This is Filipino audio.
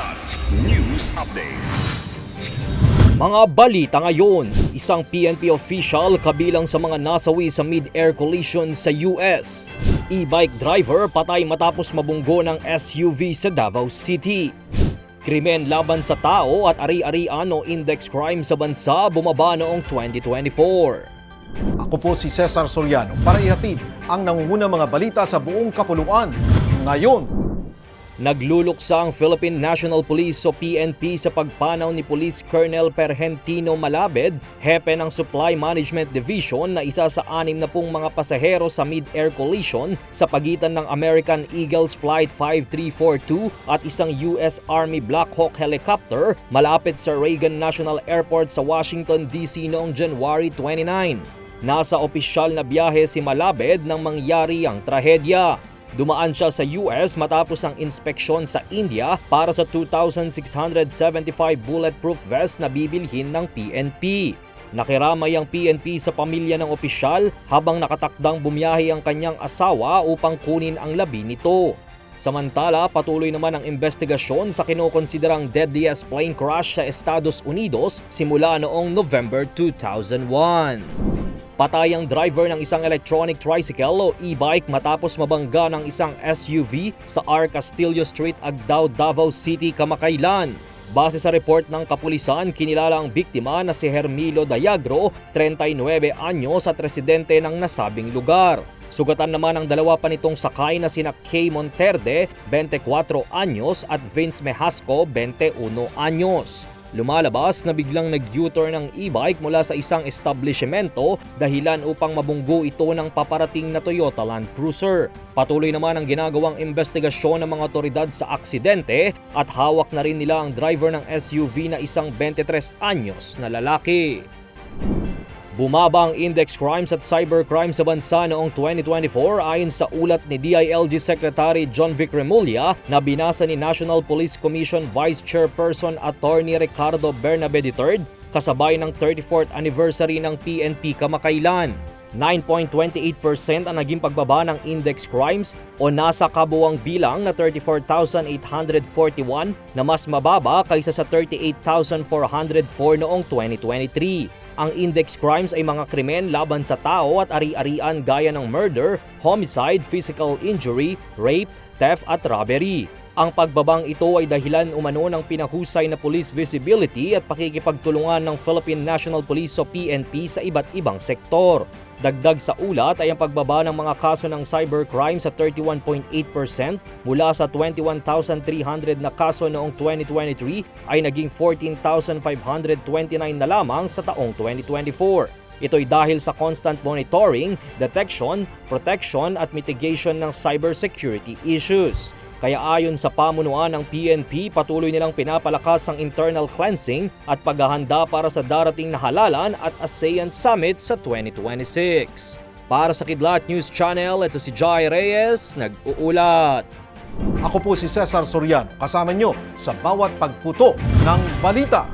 Kidlat News Updates. Mga balita ngayon, isang PNP official kabilang sa mga nasawi sa mid-air collision sa US. E-bike driver patay matapos mabunggo ng SUV sa Davao City. Krimen laban sa tao at ari-arian o index crime sa bansa bumaba noong 2024. Ako po si Cesar Soriano para ihatid ang nangungunang mga balita sa buong kapuluan. Ngayon, Nagluluksa ang Philippine National Police o PNP sa pagpanaw ni Police Colonel Perhentino Malabed, hepe ng Supply Management Division na isa sa anim na pong mga pasahero sa mid-air collision sa pagitan ng American Eagles Flight 5342 at isang US Army Black Hawk helicopter malapit sa Reagan National Airport sa Washington DC noong January 29. Nasa opisyal na biyahe si Malabed nang mangyari ang trahedya. Dumaan siya sa US matapos ang inspeksyon sa India para sa 2,675 bulletproof vest na bibilhin ng PNP. Nakiramay ang PNP sa pamilya ng opisyal habang nakatakdang bumiyahe ang kanyang asawa upang kunin ang labi nito. Samantala, patuloy naman ang investigasyon sa kinokonsiderang deadliest plane crash sa Estados Unidos simula noong November 2001. Patay ang driver ng isang electronic tricycle o e-bike matapos mabangga ng isang SUV sa R. Castillo Street, Agdao, Davao City, kamakailan. Base sa report ng kapulisan, kinilala ang biktima na si Hermilo Dayagro, 39 anyos at residente ng nasabing lugar. Sugatan naman ang dalawa pa nitong sakay na sina Kay Monterde, 24 anyos at Vince Mehasco, 21 anyos. Lumalabas na biglang nag-U-turn ng e-bike mula sa isang establishmento dahilan upang mabunggo ito ng paparating na Toyota Land Cruiser. Patuloy naman ang ginagawang investigasyon ng mga otoridad sa aksidente at hawak na rin nila ang driver ng SUV na isang 23 anyos na lalaki. Bumaba ang index crimes at cybercrime sa bansa noong 2024 ayon sa ulat ni DILG Secretary John Vic Remulla na binasa ni National Police Commission Vice Chairperson Attorney Ricardo Bernabe III kasabay ng 34th anniversary ng PNP kamakailan. 9.28% ang naging pagbaba ng index crimes o nasa kabuwang bilang na 34,841 na mas mababa kaysa sa 38,404 noong 2023. Ang index crimes ay mga krimen laban sa tao at ari-arian gaya ng murder, homicide, physical injury, rape, theft at robbery. Ang pagbabang ito ay dahilan umano ng pinahusay na police visibility at pakikipagtulungan ng Philippine National Police o PNP sa iba't ibang sektor. Dagdag sa ulat ay ang pagbaba ng mga kaso ng cybercrime sa 31.8% mula sa 21,300 na kaso noong 2023 ay naging 14,529 na lamang sa taong 2024. Ito'y dahil sa constant monitoring, detection, protection at mitigation ng cybersecurity issues. Kaya ayon sa pamunuan ng PNP, patuloy nilang pinapalakas ang internal cleansing at paghahanda para sa darating na halalan at ASEAN Summit sa 2026. Para sa Kidlat News Channel, ito si Jai Reyes, nag-uulat. ako po si Cesar Soriano kasama nyo sa bawat pagputo ng balita.